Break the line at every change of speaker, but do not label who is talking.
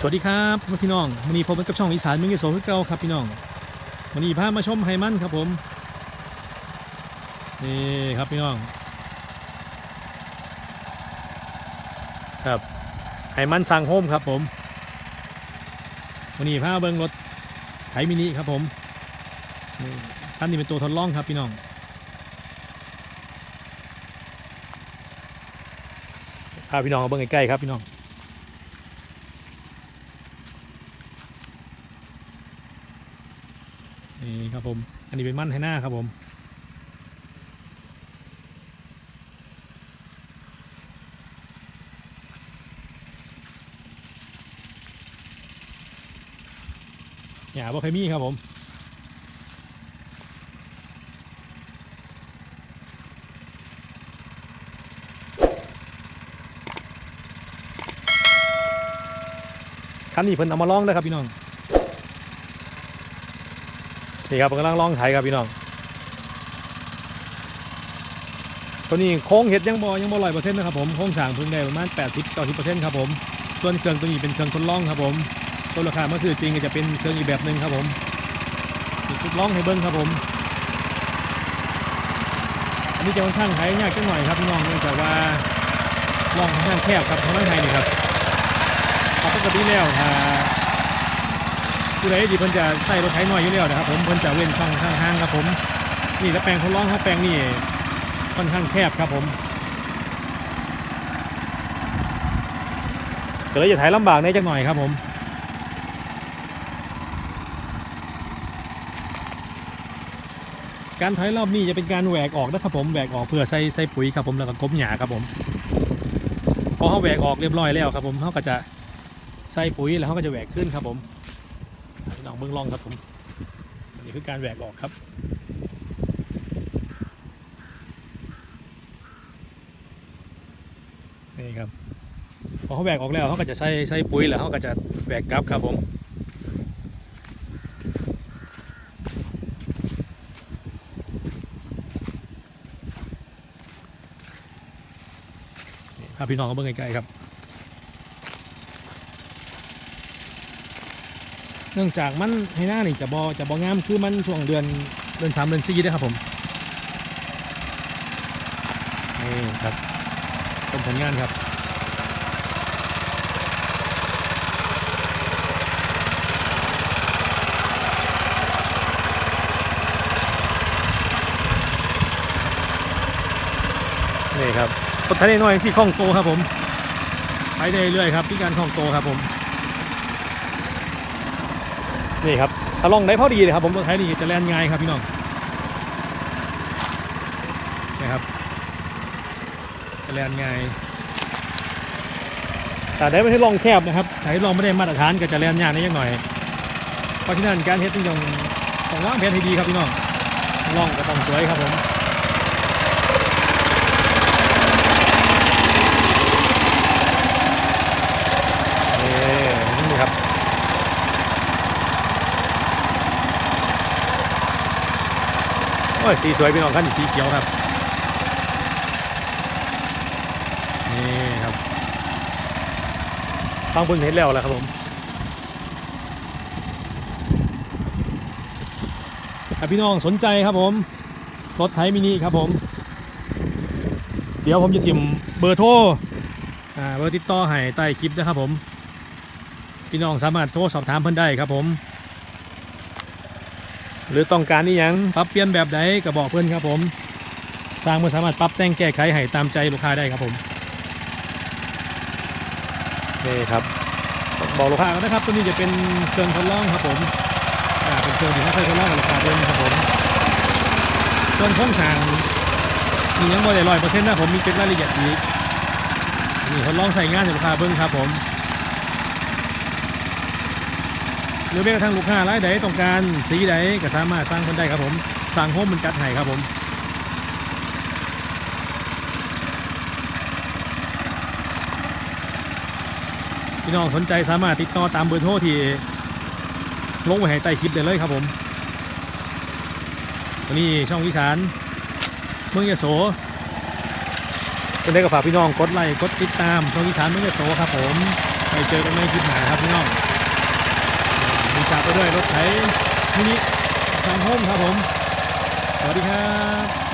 สวัสดีครับพี่น้องวันนี้ผมกับช่องอีสานเมืองยโสคือเก่าครับพี่น้องวันนี้พามาชมไฮมันครับผมนี่ครับพี่น้องครับไฮมันสั่งโฮมครับผมวันนี้พาเบิ้งรถไถมินิครับผมนี่ท่านนี้เป็นตัวทดลองครับพี่น้องพาพี่น้องมาเบิ้งใกล้ๆครับพี่น้อง นี่ครับผม อันนี้เป็นมั่นให้หน้าครับผมหยาบ่เคยมีครับผมคันนี้เพิ่นเอามาลองนะครับพี่น้อง นี่ครับกำลังลองไถครับพี่น้องตัวนี้โค้งเห็ดยังบ่ยังบ่ร้อยเปอร์เซ็นต์นะครับผมโค้งสางพิ่งได้ประมาณ 80 90เปอร์เซ็นต์ครับผมส่วนเครื่องตัวนี้เป็นเครื่องทดลองครับผมตัวราคาเมื่อซื้อจริงก็จะเป็นเครื่องอีกแบบหนึ่งครับผมทดลองให้เบิ้งครับผมอันนี้จะค่อนข้างไถยากจังหน่อยครับพี่น้องเนื่องจากว่าล่องค่อนข้างแคบครับทางด้านไทยนี่ครับปกติแล้วถ้า ผู้ใดที่เพิ่นจะใส่รถไถน้อยอยู่แล้วนะครับผมเพิ่นจะเว้นช่องข้างๆครับผม นี่แล้วแปลงทดลองครับแปลงนี่ค่อนข้างแคบครับผมก็เลยจะไถลำบากในจักหน่อยครับผมการไถรอบนี้จะเป็นการแหวกออกนะครับผมแหวกออกเพื่อใส่ใส่ปุ๋ยครับผมแล้วก็กบหญ้าครับผมพอเขาแหวกออกเรียบร้อยแล้วครับผมเขาก็จะใส่ปุ๋ยแล้วเขาก็จะแหวกขึ้นครับผม เบื้องล่องครับผมอันนี้คือการแหวกออกครับนี่ครับพอเขาแหวกออกแล้วเขาก็จะใส่ใส่ปุ๋ยแล้วเขาก็จะแหวกกลับครับผมพาพี่น้องเขาเบื้องใกล้ๆครับ เนื่องจากมันให้หน้านี่จะบอจะบองามคือมันช่วงเดือนเดือนสามเดือนสี่ด้วยครับผมนี่ครับชมผลงานครับนี่ครับรถไถน้อยที่คล่องโตครับผมไปได้เรื่อยครับที่การคล่องโตครับผม นี่ครับถ้าลองได้พอดีเลยครับผมรถไถนี่จะแล่นง่ายครับพี่น้องนะครับจะแล่นง่ายแต่ได้ไม่ใช่ลองแคบนะครับใช้ลองไม่ได้มาตรฐานก็จะแล่นยากนิดหน่อย เพราะฉะนั้นการเฮ็ดต้องต้องต้องวางแผนให้ดีครับพี่น้องลองก็ต้องสวยครับผมนี่นี่ครับ โอ้ยสีสวยพี่น้องคันนี้สีเขียวครับ นี่ครับฟังเพิ่งเห็นแล้วแหละครับผมถ้าพี่น้องสนใจครับผม รถไถมินิครับผม เดี๋ยวผมจะทิมเบอร์โทรเบอร์ติดต่อให้ใต้คลิปนะครับผม พี่น้องสามารถโทรสอบถามเพิ่นได้ครับผม หรือต้องการนี่ยังปรับเปลี่ยนแบบใดก็บอกเพื่อนครับผมสร้างเมื่อสามารถปรับแต่งแก้ไขให้ตามใจลูกค้าได้ครับผมนี่ครับบอกลูกค้ากันนะครับตัวนี้จะเป็นเครื่องทดลองครับผมอ่าเป็นเครื่องที่เขาเคยทดลองกับลูกค้าเดิมครับผมส่วนโครงสร้างนี่ยังไม่ได้ร้อยเปอร์เซ็นต์นะผมมีเก็บรายละเอียดอีกนี่ทดลองใส่งานให้ลูกค้าเบิ้งครับผม ห รือแม้กระทั่งลูกค้ารายใดต้องการสีใดก็สามารถสร้างคนได้ครับผมสั่งโฮมมันจัดให้ครับผมพี่น้องสนใจสามารถติดต่อตามเบอร์โทรที่ลงไว้ให้ใต้คลิปได้เลยครับผมวันนี้ช่องวิสานเมืองยโสเป็นได้กับฝากพี่น้องกดไลค์กดติดตามช่องวิสานเมืองยโสครับผมไปเจอกันในคลิปหน้าครับพี่น้อง ด้วยรถไถมินิทางโฮมครับผม สวัสดีครับ